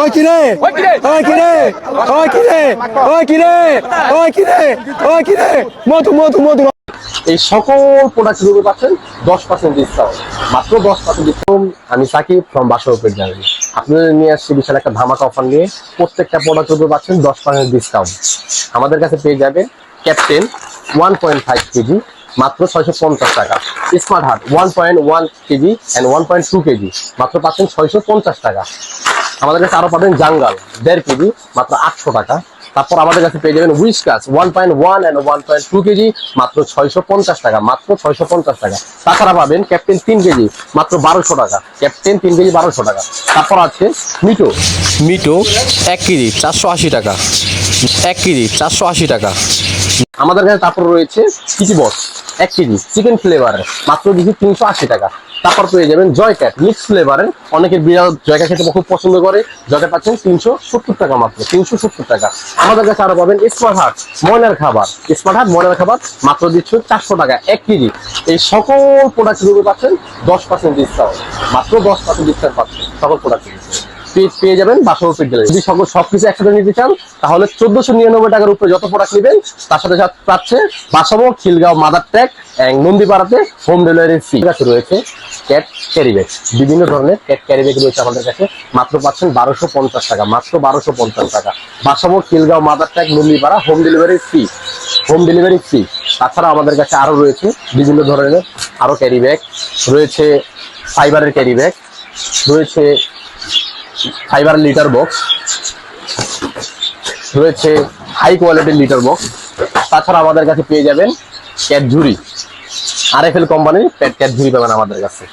ওই কিরে? ওই কিরে? ওই কিরে? ওই কিরে? ওই কিরে? ওই কিরে? মধু মধু মধু। এই সকল প্রোডাক্টগুলো পাচ্ছেন দশ পার্সেন্ট ডিসকাউন্ট মাত্র দশ পার্সেন্ট ডিসকাউন্ট আমি সাকিব ফ্রম বাসরপেট গ্যালারি আপনাদের নিয়ে আসছি বিশাল একটা ধামাকা অফার নিয়ে। প্রত্যেকটা প্রোডাক্ট উপর পাচ্ছেন দশ পার্সেন্ট ডিসকাউন্ট আমাদের কাছে পেয়ে যাবেন Captain one point five KG মাত্র ছয়শো পঞ্চাশ টাকা। Smart Heart one point one KG and one point two KG মাত্র পাচ্ছেন ছয়শো পঞ্চাশ টাকা। আমাদের কাছে আরও পাবেন জাঙ্গাল দেড় কেজি মাত্র আটশো টাকা। তারপর আমাদের কাছে পেয়ে যাবেন উইস Whiskas one point one and one point two KG মাত্র ছয়শো পঞ্চাশ টাকা মাত্র ছয়শো পঞ্চাশ টাকা। তাছাড়া পাবেন ক্যাপ্টেন তিন কেজি মাত্র বারোশো টাকা। ক্যাপ্টেন তিন কেজি বারোশো টাকা। তারপর আছে মিটো। মিটো এক কেজি চারশো আশি টাকা। এক কেজি চারশো আশি টাকা। আমাদের কাছে তারপর রয়েছে কিচি বস এক কেজি চিকেন ফ্লেভারের মাত্র দিচ্ছি তিনশো আশি টাকা। তারপর পেয়ে যাবেন জয় ক্যাট মিক্স ফ্লেভারের অনেকে বিড়াল জয় ক্যাট খেতে খুব পছন্দ করে। জয়টা পাচ্ছেন তিনশো সত্তর টাকা মাত্র, তিনশো সত্তর টাকা। আমাদের কাছে আরও পাবেন স্মার্ট হাট ময়নার খাবার। স্মার্ট হাট ময়নার খাবার, মাত্র দিচ্ছ চারশো টাকা, এক কেজি। এই সকল প্রোডাক্টগুলো পাচ্ছেন, দশ পার্সেন্ট ডিসকাউন্ট মাত্র দশ পার্সেন্ট ডিসকাউন্ট পাচ্ছেন সকল প্রোডাক্ট পেয়ে যাবেন বাসা পিট গেলে যদি সবকিছু একসাথে নিতে চান, তাহলে চোদ্দশো নিরানব্বই টাকার উপরে যত প্রোডাক্ট নেবেন, তার সাথে সাথে পাচ্ছে, বাসাবো, খিলগাঁও, মাদার ট্যাগ নন্দীপাড়াতে হোম ডেলিভারি ফ্রি কাছে রয়েছে ক্যাট ক্যারি ব্যাগ বিভিন্ন ধরনের ক্যাট ক্যারি ব্যাগ রয়েছে আমাদের কাছে। মাত্র পাচ্ছেন বারোশো পঞ্চাশ টাকা, মাত্র বারোশো পঞ্চাশ টাকা। Basabo, Khilgaon, Madartek, Nandipara home delivery free home delivery free তাছাড়া আমাদের কাছে আরও রয়েছে বিভিন্ন ধরনের আরও ক্যারি ব্যাগ রয়েছে ফাইবারের ক্যারি ব্যাগ রয়েছে ফাইবার লিটার বক্স। রয়েছে হাই কোয়ালিটির লিটার বক্স। তাছাড়া আমাদের কাছে পেয়ে যাবেন ক্যাট ঝুড়ি। আর এফ এল কোম্পানির প্যাট ক্যাট ঝুড়ি পাবেন আমাদের কাছে।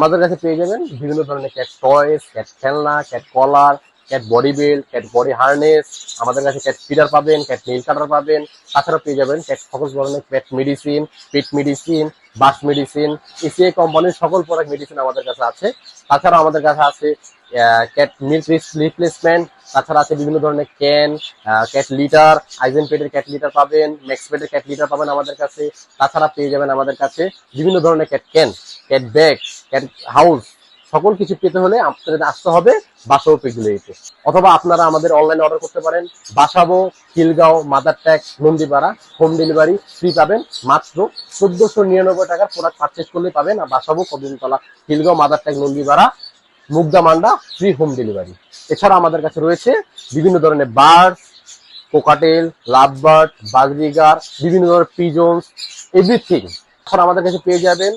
আমাদের কাছে পেয়ে যাবেন বিভিন্ন ধরনের ক্যাট টয়েস, ক্যাট খেলনা, cat collar, cat body belt, cat body harness, আমাদের কাছে ক্যাট ফিডার পাবেন, ক্যাট নেল কাটার পাবেন। তাছাড়া পেয়ে যাবেন ক্যাট সকল ধরনের ক্যাট মেডিসিন, পেট মেডিসিন, বাস মেডিসিন, এসিআই কোম্পানির সকল প্রোডাক্ট মেডিসিন আমাদের কাছে আছে। তাছাড়া আমাদের কাছে আছে ক্যাট মিল্ক রিপ্লেসমেন্ট তাছাড়া আছে বিভিন্ন ধরনের ক্যান ক্যাট লিটার আইজেন পেটের ক্যাট লিটার পাবেন ম্যাক্স পেটের ক্যাট লিটার পাবেন আমাদের কাছে, তাছাড়া পেয়ে যাবেন আমাদের কাছে বিভিন্ন ধরনের cat can cat bag cat house সকল কিছু পেতে হলে আপনাদের আসতে হবে বাসাবো পিগুলিতে অথবা আপনারা আমাদের অনলাইনে অর্ডার করতে পারেন, Basabo, Khilgaon Madartek Nandipara home delivery free পাবেন, মাত্র চোদ্দশো নিরানব্বই টাকার প্রোডাক্ট পারচেস করলে পাবেন, আর Basabo কদিনতলা Khilgaon Madartek Nandipara Mugda Manda free home delivery এছাড়া আমাদের কাছে রয়েছে বিভিন্ন ধরনের bird cockatiel love bird budgerigar, বিভিন্ন ধরনের পিজন্স এভরিথিং এছাড়া আমাদের কাছে পেয়ে যাবেন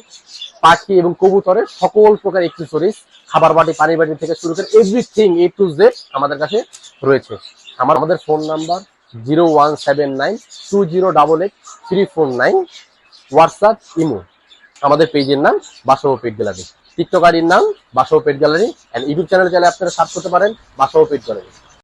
পাখি এবং কবুতরের সকল প্রকার এক্সেসরিজ খাবার বাটি পানি বাটি থেকে শুরু করে এভরিথিং এ টু জেড আমাদের কাছে রয়েছে। আমার আমাদের phone number zero one seven nine two zero double eight three four nine WhatsApp imo আমাদের পেজের নাম বাসব পেট গ্যালারি। টিকটক নাম Basabo pet gallery. And YouTube channel চাইলে আপনারা সার্চ করতে পারেন বাসব পেট গ্যালারি।